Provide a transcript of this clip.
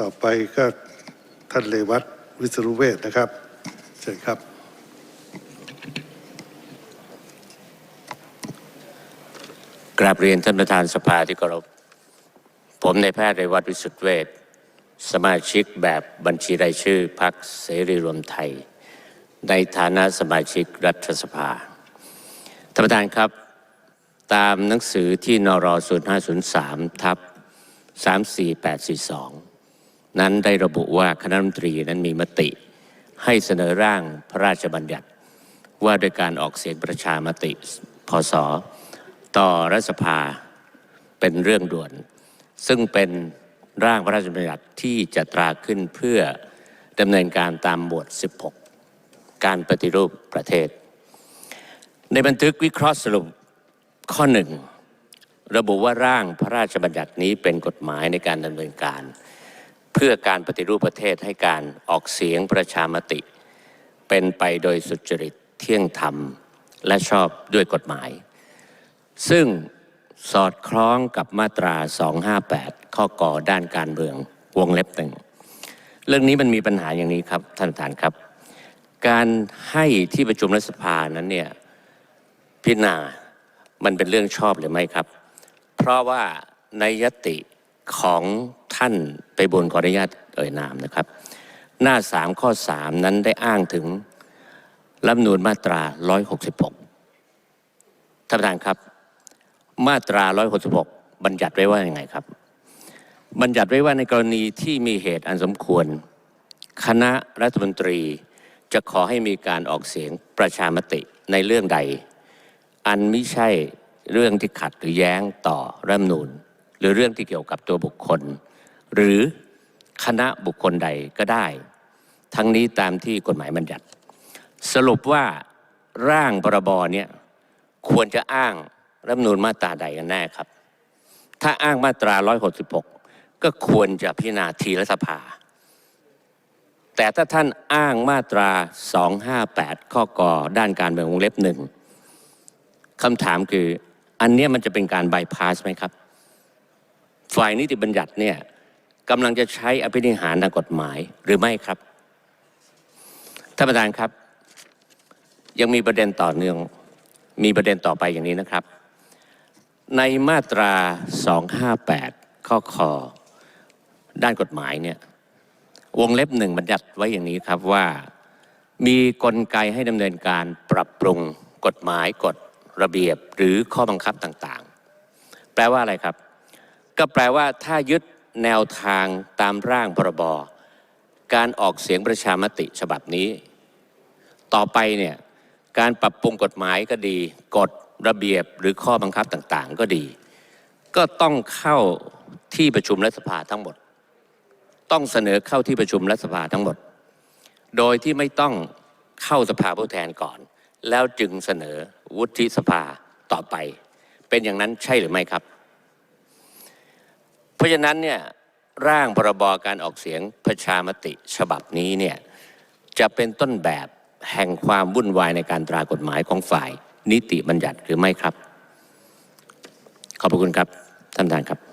ต่อไปก็ท่านเลวัตวิศรุเวศนะครับ เชิญครับ กราบเรียนท่านประธานสภาที่เคารพ ผมในแพทย์เรวัตวิสุทธเวชสมาชิกแบบบัญชีรายชื่อพรรคเสรีรวมไทย ในฐานะสมาชิกรัฐสภา ท่านประธานครับ ตามหนังสือที่นร0503ทับ34842 นั้นได้ระบุว่าคณะรัฐมนตรีนั้นมีมติ ให้เสนอร่างพระราชบัญญัติ ว่าโดยการออกเสียงประชามติพศต่อรัฐสภาเป็นเรื่องด่วน ซึ่งเป็นร่างพระราชบัญญัติที่จะตราขึ้นเพื่อดำเนินการตามหมวด 16 การปฏิรูปประเทศ ในบันทึกวิเคราะห์สรุปข้อหนึ่งระบุว่าร่างพระราชบัญญัตินี้เป็นกฎหมายในการดำเนินการ พื่อการปฏิรูปประเทศให้การออกเสียงประชามติ เป็นไปโดยสุจริตเที่ยงธรรม และชอบด้วยกฎหมาย ซึ่งสอดคล้องกับมาตรา 258 ข้อก่อด้านการเมืองวงเล็บหนึ่งเรื่องนี้มันมีปัญหาอย่างนี้ครับท่านประธานครับ การให้ที่ประชุมรัฐสภานั้นเนี่ยพิจารณามันเป็นเรื่องชอบหรือไม่ครับ เพราะว่าในยติของ ท่านไปบนขออนุญาตเอ่ยนามนะครับ หน้า3ข้อ3นั้นได้อ้างถึงรัฐมนูญมาตรา166ท่านประธานครับ มาตรา166บัญญัติไว้ว่าอย่างไงครับ บัญญัติไว้ว่าในกรณีที่มีเหตุอันสมควร คณะรัฐมนตรีจะขอให้มีการออกเสียงประชามติในเรื่องใด อันไม่ใช่เรื่องที่ขัดหรือแย้งต่อรัฐมนูญหรือเรื่องที่เกี่ยวกับตัวบุคคล หรือคณะบุคคลใดก็ได้ ทั้งนี้ตามที่กฎหมายบัญญัติ สรุปว่าร่างพรบเนี่ยควรจะอ้างรัฐมนูญมาตราใดกันแน่ครับ ถ้าอ้างมาตรา 166 ก็ควรจะพิจารณาทีละสภา แต่ถ้าท่านอ้างมาตรา 258 ข้อกอด้านการเมืองวงเล็บหนึ่งคำถามคืออันเนี้ยมันจะเป็นการบายพาสไหมครับ ฝ่ายนิติบัญญัติเนี่ย กำลังจะใช้อภินิหารทางกฎหมายหรือไม่ครับท่านประธานครับ ยังมีประเด็นต่อเนื่อง มีประเด็นต่อไปอย่างนี้นะครับ ในมาตรา 258 ข้อคอด้านกฎหมายเนี่ยวงเล็บหนึ่งบัญญัติไว้อย่างนี้ครับว่า มีกลไกให้ดำเนินการปรับปรุงกฎหมายกฎระเบียบหรือข้อบังคับต่างๆ แปลว่าอะไรครับ ก็แปลว่าถ้ายึด แนวทางตามร่างพรบการออกเสียงประชามติฉบับนี้ ต่อไปเนี่ยการปรับปรุงกฎหมายก็ดี กฎระเบียบหรือข้อบังคับต่างๆ ก็ดี ก็ต้องเข้าที่ประชุมรัฐสภาทั้งหมด ต้องเสนอเข้าที่ประชุมรัฐสภาทั้งหมด โดยที่ไม่ต้องเข้าสภาผู้แทนก่อน แล้วจึงเสนอวุฒิสภาต่อไป เป็นอย่างนั้นใช่หรือไม่ครับ เพราะฉะนั้นเนี่ยร่างพรบการออกเสียงประชามติฉบับนี้เนี่ยจะเป็นต้นแบบแห่งความวุ่นวายในการตรากฎหมายของฝ่ายนิติบัญญัติหรือไม่ครับ ขอบพระคุณครับท่านประธานครับ